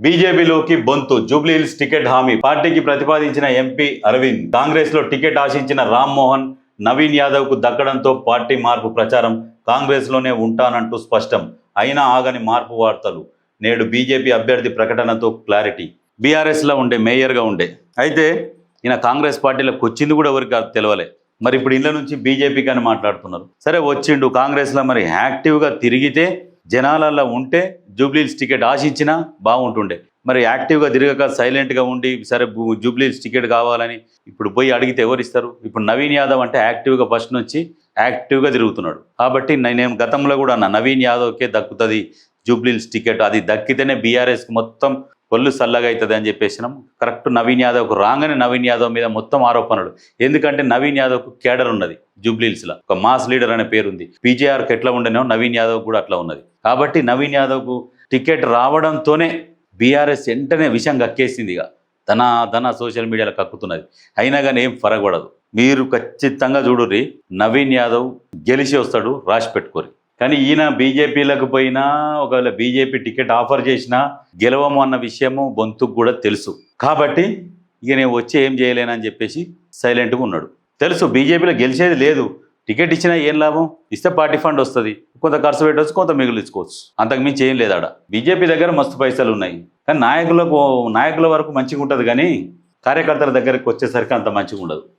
బీజేపీలోకి బొంతు జూబ్లీహిల్స్ టికెట్ హామీ. పార్టీకి ప్రతిపాదించిన ఎంపీ అరవింద్ కాంగ్రెస్లో టికెట్ ఆశించిన రామ్మోహన్ నవీన్ యాదవ్కు దక్కడంతో పార్టీ మార్పు ప్రచారం కాంగ్రెస్లోనే ఉంటానంటూ స్పష్టం. అయినా ఆగని మార్పు వార్తలు. నేడు బీజేపీ అభ్యర్థి ప్రకటనతో క్లారిటీ. బీఆర్ఎస్లో ఉండే మేయర్గా ఉండే. అయితే ఈయన కాంగ్రెస్ పార్టీలోకి వచ్చింది కూడా ఎవరికి తెలవలే. మరి ఇప్పుడు ఇళ్ళ నుంచి బీజేపీకి అని మాట్లాడుతున్నారు. సరే వచ్చిండు. కాంగ్రెస్లో మరి యాక్టివ్గా తిరిగితే జనాలలో ఉంటే జూబ్లీస్ టికెట్ ఆశించినా బాగుంటుండే. మరి యాక్టివ్గా తిరగక సైలెంట్గా ఉండి సరే జూబ్లీస్ టికెట్ కావాలని ఇప్పుడు పోయి అడిగితే ఎవరిస్తారు? ఇప్పుడు నవీన్ యాదవ్ అంటే యాక్టివ్గా ఫస్ట్ నుంచి యాక్టివ్గా తిరుగుతున్నాడు. కాబట్టి నేను గతంలో కూడా అన్నా నవీన్ యాదవ్కే దక్కుతుంది జూబ్లీస్ టికెట్. అది దక్కితేనే బీఆర్ఎస్కి మొత్తం ఒళ్ళు చల్లగా అవుతుంది అని చెప్పేసినాం. కరెక్ట్ నవీన్ యాదవ్కు రాగానే నవీన్ యాదవ్ మీద మొత్తం ఆరోపణలు. ఎందుకంటే నవీన్ యాదవ్కు కేడర్ ఉన్నది జూబ్లీహిల్స్లో ఒక మాస్ లీడర్ అనే పేరుంది పీజేఆర్కి ఎట్లా ఉండేనో నవీన్ యాదవ్ కూడా అట్లా ఉన్నది. కాబట్టి నవీన్ యాదవ్కు టికెట్ రావడంతోనే బీఆర్ఎస్ వెంటనే విషయం కక్కేసింది ఇక. ధన ధన సోషల్ మీడియాలో కక్కుతున్నది. అయినా కానీ ఏం ఫరగబడదు. మీరు ఖచ్చితంగా చూడుర్రి నవీన్ యాదవ్ గెలిచి వస్తాడు రాసి పెట్టుకోరి కానీ ఈయన బీజేపీలకు పోయినా ఒకవేళ బీజేపీ టికెట్ ఆఫర్ చేసినా గెలవము అన్న విషయము బొంతుకు కూడా తెలుసు. కాబట్టి ఇక నేను వచ్చి ఏం చేయలేనని చెప్పేసి సైలెంట్గా ఉన్నాడు. తెలుసు బీజేపీలో గెలిచేది లేదు. టికెట్ ఇచ్చినా ఏం లాభం? ఇస్తే పార్టీ ఫండ్ వస్తుంది. కొంత ఖర్చు పెట్టవచ్చు కొంత మిగిలించుకోవచ్చు అంతకుమించి ఏం లేదు ఆడ. బీజేపీ దగ్గర మస్తు పైసలు ఉన్నాయి. కానీ నాయకులకు నాయకుల వరకు మంచిగా ఉంటుంది కానీ కార్యకర్తల దగ్గరికి వచ్చేసరికి అంత మంచిగా ఉండదు.